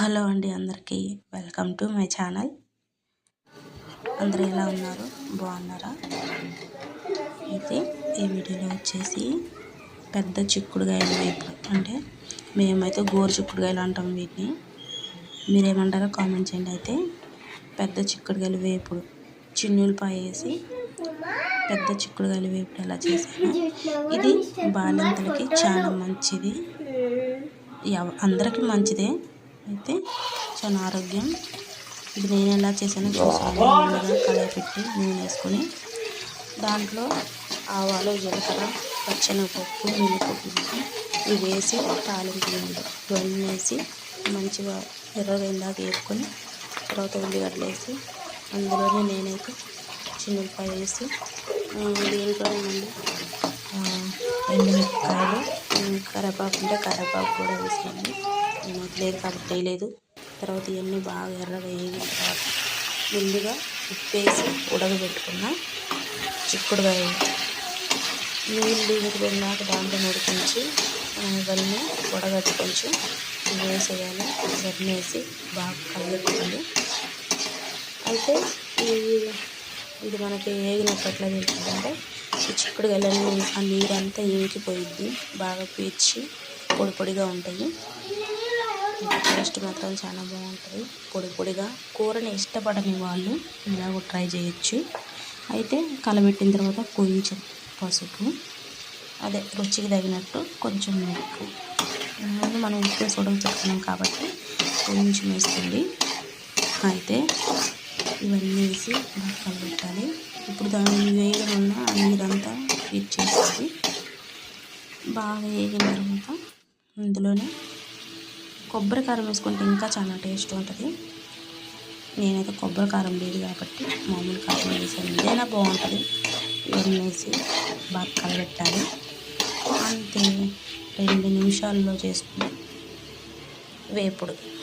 Hello అండి అందరికీ. Welcome to my channel. అందరూ ఎలా ఉన్నారు? బాగున్నారా? అయితే ఈ వీడియోలో వచ్చేసి పెద్ద చిక్కుడుగాయలు వేపు. అంటే మేమైతే గోరు చిక్కుడుగాయలు అంటాం వీటిని. మీరేమంటారో కామెంట్ చేయండి. అయితే పెద్ద చిక్కుడుగాయలు వేపుడు చిన్నులపాయ వేసి పెద్ద చిక్కుడుగాయలు వేపుడు ఎలా చేశాను. ఇది బాలింతలకి చాలా మంచిది. ఎవ- అందరికీ మంచిదే. అయితే చాలా ఆరోగ్యం. ఇది నేను ఎలా చేశానో చూసాను ముందుగా కళాయి పెట్టి నూనె వేసుకొని దాంట్లో ఆవాలు జీలకర్ర పచ్చెనగపప్పు మినపప్పు ఇవి వేసి తాలింపు ఇవన్నీ వేసి మంచిగా ఎర్రగైందాక వేసుకొని తర్వాత ఉల్లిగడ్డలు వేసి అందులోనే నేనైతే చిన్నపాయ వేసి దీంట్లో నుండి ఎండుమిరపకాయలు కరివేపాకు ఉంటే కరివేపాకు కూడా వేసుకోండి నేను లేదు కాబట్టి వేయలేదు తర్వాత ఇవన్నీ బాగా ఎర్రగా వేగిన తర్వాత ముందుగా ఉప్పేసి ఉడకబెట్టుకున్న చిక్కుడుకాయ నీళ్ళు ఎగిరిపోయినాక దాంట్లో ఉడికించి ఇవన్నీ ఉడగట్టు కొంచెం వేసేయాలి. ఇవన్నీ వేసి బాగా కలుగుతుంది అయితే ఈ ఇది మనకి వేగినట్టు ఎట్లా తెలుస్తుందంటే ఈ చిక్కుడు గెలని ఆ నీరంతా ఇంకిపోయిద్ది బాగా పీల్చి పొడి పొడిగా ఉంటాయి. టేస్ట్ మాత్రం చాలా బాగుంటుంది. పొడి పొడిగా కూరని ఇష్టపడని వాళ్ళు ఇలాగ ట్రై చేయొచ్చు. అయితే కలబెట్టిన తర్వాత కొంచెం పసుపు అదే రుచికి తగినట్టు కొంచెం ఉప్పు. మనం ఉప్పు చూడడం చెప్తున్నాం కాబట్టి కొంచెం వేస్తుంది అయితే ఇవన్నీ వేసి బాగా కలబెట్టాలి. ఇప్పుడు దాన్ని వేయడం వల్ల నీరంతా ఇచ్చేస్తుంది బాగా వేగిన తర్వాత అందులోనే కొబ్బరి కారం వేసుకుంటే ఇంకా చాలా టేస్ట్ ఉంటుంది. నేనైతే కొబ్బరి కారం లేదు కాబట్టి మామూలు కారం వేసాను. ఏదైనా బాగుంటుంది. ఇవన్నీ వేసి బాగా కలబెట్టాలి అంతే. రెండు నిమిషాల్లో చేసుకుని వేపుడు.